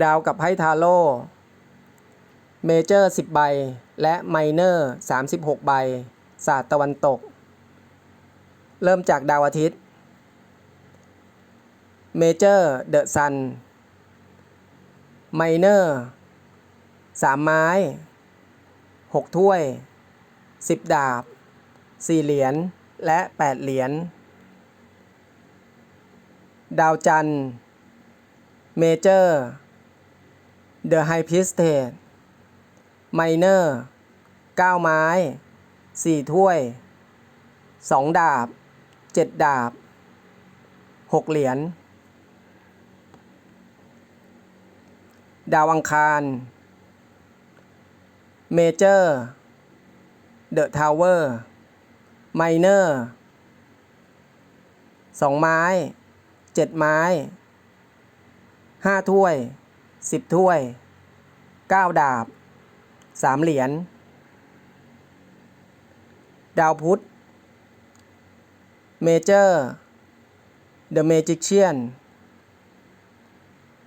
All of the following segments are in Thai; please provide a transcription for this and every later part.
ดาวกับไพ่ทาโร่เมเจอร์ 10 ใบ และไมเนอร์ 36 ใบ ศาสตร์ตะวันตก เริ่มจากดาวอาทิตย์ เมเจอร์เดอะซัน ไมเนอร์3ไม้ 6 ถ้วย 10 ดาบ 4 เหรียญ และ 8 เหรียญ ดาวจันทร์ เมเจอร์ The High Priestess Minor 9 ไม้ 4 ถ้วย 2 ดาบ 7 ดาบ 6 เหรียญ ดาวอังคารเมเจอร์ The Tower Minor 2 ไม้ 7 ไม้ 5 ถ้วย 10 ถ้วย 9 ดาบ 3 เหรียญ ดาวพุธเมเจอร์ The Magician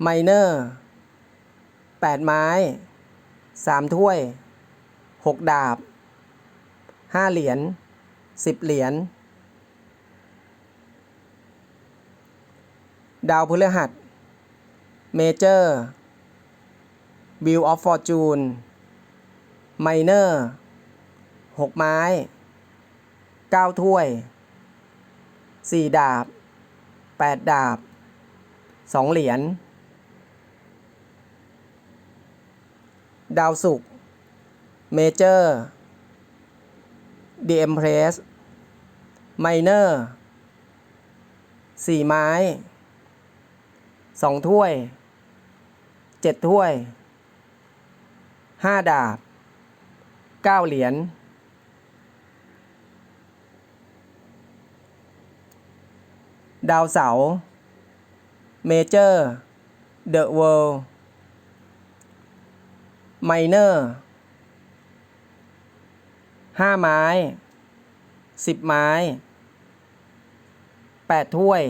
Minor 8ไม้ 3 ถ้วย 6 ดาบ 5 เหรียญ 10 เหรียญดาวพฤหัส เมเจอร์ วิวออฟฟอร์จูนไมเนอร์6ไม้ 9 ถ้วย 4 ดาบ 8 ดาบ 2 เหรียญ ดาวศุกเมเจอร์ดีเอ็มเพรสไมเนอร์4ไม้ 2 ถ้วย 7 ถ้วย 5ดาบ9เหรียญดาวเสาเมเจอร์เดอะเวิลด์ไมเนอร์ห้าไม้สิบไม้แปดถ้วย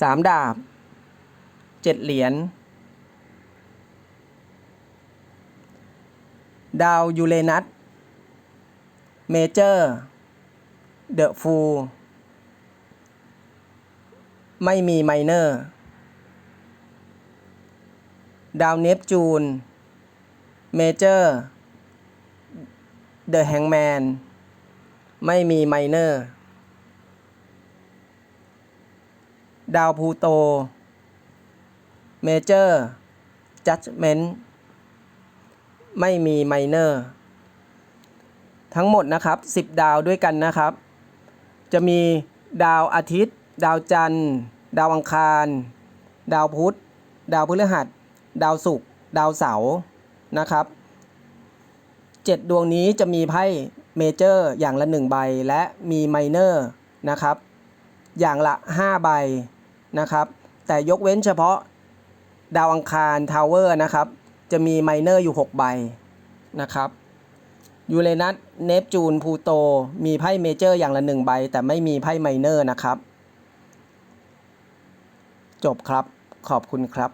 สามดาบเจ็ดเหรียญ ดาวยูเรนัสเมเจอร์เดอะฟูลไม่มีไมเนอร์ ดาวเนปจูน เมเจอร์ เดอะแฮงแมน ไม่มีไมเนอร์ ดาวพูโต เมเจอร์ จัดเมนต์ ไม่มีไมเนอร์ทั้งหมดนะครับ 10 ดาวด้วยกันนะครับ จะมีดาวอาทิตย์ ดาวจันทร์ ดาวอังคาร ดาวพุธ ดาวพฤหัส ดาวศุกร์ ดาวเสาร์นะครับ 7 ดวงนี้จะมีไพ่เมเจอร์อย่างละ 1 ใบและมีไมเนอร์นะครับ อย่างละ 5 ใบนะครับ แต่ยกเว้นเฉพาะดาวอังคารทาวเวอร์นะครับ จะมีไมเนอร์อยู่ 6 ใบนะครับยูเรนัสเนปจูนพูโตมีไพ่เมเจอร์อย่างละ1ใบ แต่ไม่มีไพ่ไมเนอร์นะครับ จบครับขอบคุณครับ